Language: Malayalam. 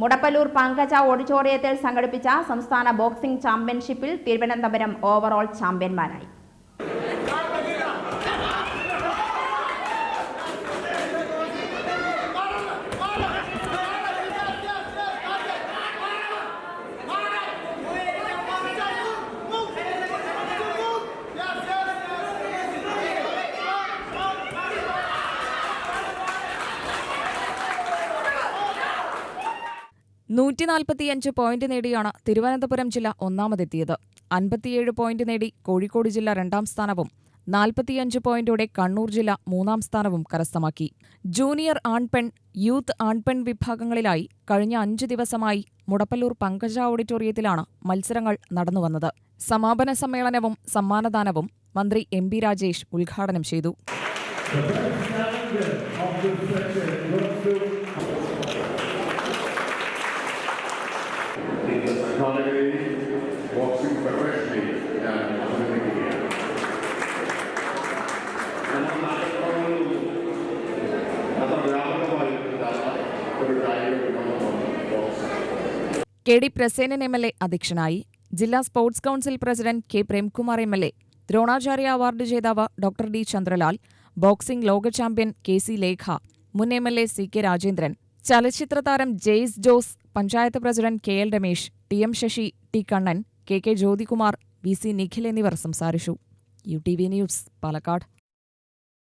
മുടപ്പല്ലൂർ പങ്കജ ഓഡിറ്റോറിയത്തിൽ സംഘടിപ്പിച്ച സംസ്ഥാന ബോക്സിംഗ് ചാമ്പ്യൻഷിപ്പിൽ തിരുവനന്തപുരം ഓവറോൾ ചാമ്പ്യന്മാരായി. നൂറ്റി നാൽപ്പത്തിയഞ്ച് പോയിന്റ് നേടിയാണ് തിരുവനന്തപുരം ജില്ല ഒന്നാമതെത്തിയത്. അൻപത്തിയേഴ് പോയിന്റ് നേടി കോഴിക്കോട് ജില്ല രണ്ടാം സ്ഥാനവും നാൽപ്പത്തിയഞ്ച് പോയിന്റോടെ കണ്ണൂർ ജില്ല മൂന്നാം സ്ഥാനവും കരസ്ഥമാക്കി. ജൂനിയർ ആൺപെൺ യൂത്ത് ആൺപെൺ വിഭാഗങ്ങളിലായി കഴിഞ്ഞ അഞ്ചു ദിവസമായി മുടപ്പല്ലൂർ പങ്കജ ഓഡിറ്റോറിയത്തിലാണ് മത്സരങ്ങൾ നടന്നുവന്നത് സമാപന സമ്മേളനവും സമ്മാനദാനവും മന്ത്രി എം ബി രാജേഷ് ഉദ്ഘാടനം ചെയ്തു. വ്യാപകമായി ഒരു boxing K D Prasenan M L A അധ്യക്ഷനായി ജില്ലാ sports council president K Premkumar M L A Dronacharya award ജേതാവ് ഡോക്ടർ ഡി ചന്ദ്രലാൽ ബോക്സിംഗ് ലോക ചാമ്പ്യൻ കെ സി ലേഖ മുൻ M L A C K Rajendran ചലച്ചിത്ര താരം Jaise Jose panchayat president K L Ramesh T M Sasi T Kannan K K Jyothikumar V C Nikhil എന്നിവർ സംസാരിച്ചു. U T V news Palakkad.